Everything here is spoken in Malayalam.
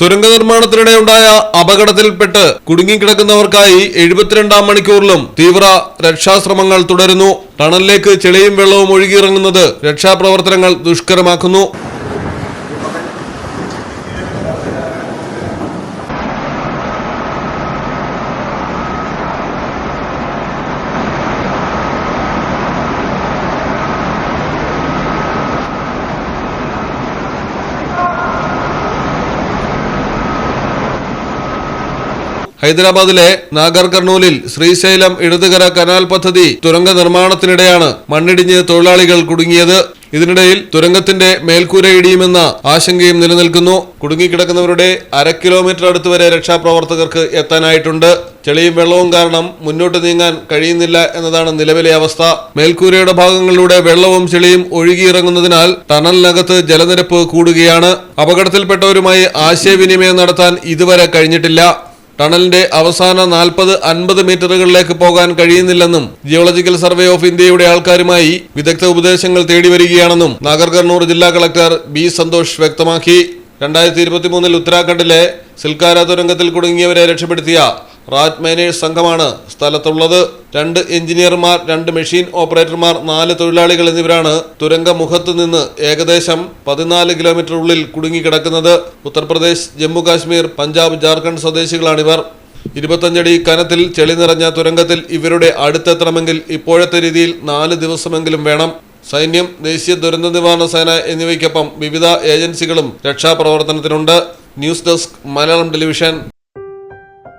തുരങ്ക നിർമ്മാണത്തിനിടെ ഉണ്ടായ അപകടത്തിൽപ്പെട്ട് കുടുങ്ങിക്കിടക്കുന്നവർക്കായി എഴുപത്തിരണ്ടാം മണിക്കൂറിലും തീവ്ര രക്ഷാശ്രമങ്ങൾ തുടരുന്നു. ടണലിലേക്ക് ചെളിയും വെള്ളവും ഒഴുകിയിറങ്ങുന്നത് രക്ഷാപ്രവർത്തനങ്ങൾ ദുഷ്കരമാക്കുന്നു. ഹൈദരാബാദിലെ നാഗർ കർണൂലിൽ ശ്രീശൈലം ഇടതുകര കനാൽ പദ്ധതി തുരങ്ക നിർമ്മാണത്തിനിടെയാണ് മണ്ണിടിഞ്ഞ് തൊഴിലാളികൾ കുടുങ്ങിയത്. ഇതിനിടയിൽ തുരങ്കത്തിന്റെ മേൽക്കൂര ഇടിയുമെന്ന ആശങ്കയും നിലനിൽക്കുന്നു. കുടുങ്ങിക്കിടക്കുന്നവരുടെ അര കിലോമീറ്റർ അടുത്ത് വരെ രക്ഷാപ്രവർത്തകർക്ക് എത്താനായിട്ടുണ്ട്. ചെളിയും വെള്ളവും കാരണം മുന്നോട്ട് നീങ്ങാൻ കഴിയുന്നില്ല എന്നതാണ് നിലവിലെ അവസ്ഥ. മേൽക്കൂരയുടെ ഭാഗങ്ങളിലൂടെ വെള്ളവും ചെളിയും ഒഴുകിയിറങ്ങുന്നതിനാൽ ടണലിനകത്ത് ജലനിരപ്പ് കൂടുകയാണ്. അപകടത്തിൽപ്പെട്ടവരുമായി ആശയവിനിമയം നടത്താൻ ഇതുവരെ കഴിഞ്ഞിട്ടില്ല. ടണലിന്റെ അവസാന നാൽപ്പത് അൻപത് മീറ്ററുകളിലേക്ക് പോകാൻ കഴിയുന്നില്ലെന്നും ജിയോളജിക്കൽ സർവേ ഓഫ് ഇന്ത്യയുടെ ആൾക്കാരുമായി വിദഗ്ധ ഉപദേശങ്ങൾ തേടി വരികയാണെന്നും നാഗർ കർണൂർ ജില്ലാ കളക്ടർ ബി സന്തോഷ് വ്യക്തമാക്കി. രണ്ടായിരത്തി ഇരുപത്തിമൂന്നിൽ ഉത്തരാഖണ്ഡിലെ സിൽക്കാര തുരങ്കത്തിൽ കുടുങ്ങിയവരെ രക്ഷപ്പെടുത്തിയ റാറ്റ് മൈനേഴ്സ് സംഘമാണ് സ്ഥലത്തുള്ളത്. രണ്ട് എഞ്ചിനീയർമാർ രണ്ട് മെഷീൻ ഓപ്പറേറ്റർമാർ നാല് തൊഴിലാളികൾ എന്നിവരാണ് തുരങ്ക മുഖത്ത് നിന്ന് ഏകദേശം പതിനാല് കിലോമീറ്റർ ഉള്ളിൽ കുടുങ്ങിക്കിടക്കുന്നത്. ഉത്തർപ്രദേശ് ജമ്മു കാശ്മീർ പഞ്ചാബ് ജാർഖണ്ഡ് സ്വദേശികളാണിവർ. ഇരുപത്തഞ്ചടി കനത്തിൽ ചെളി നിറഞ്ഞ തുരങ്കത്തിൽ ഇവരുടെ അടുത്തെത്തണമെങ്കിൽ ഇപ്പോഴത്തെ രീതിയിൽ നാല് ദിവസമെങ്കിലും വേണം. സൈന്യം ദേശീയ ദുരന്ത നിവാരണ സേന എന്നിവയ്ക്കൊപ്പം വിവിധ ഏജൻസികളും രക്ഷാപ്രവർത്തനത്തിനുണ്ട്. News desk Malayalam television.